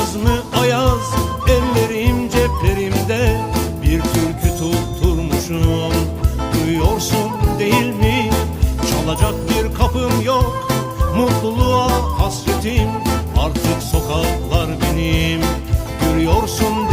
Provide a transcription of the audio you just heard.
Yaz mı ayaz ellerim ceplerimde. Bir türkü tutturmuşum. Duyuyorsun değil mi? Çalacak bir kapım yok. Mutluluğa hasretim.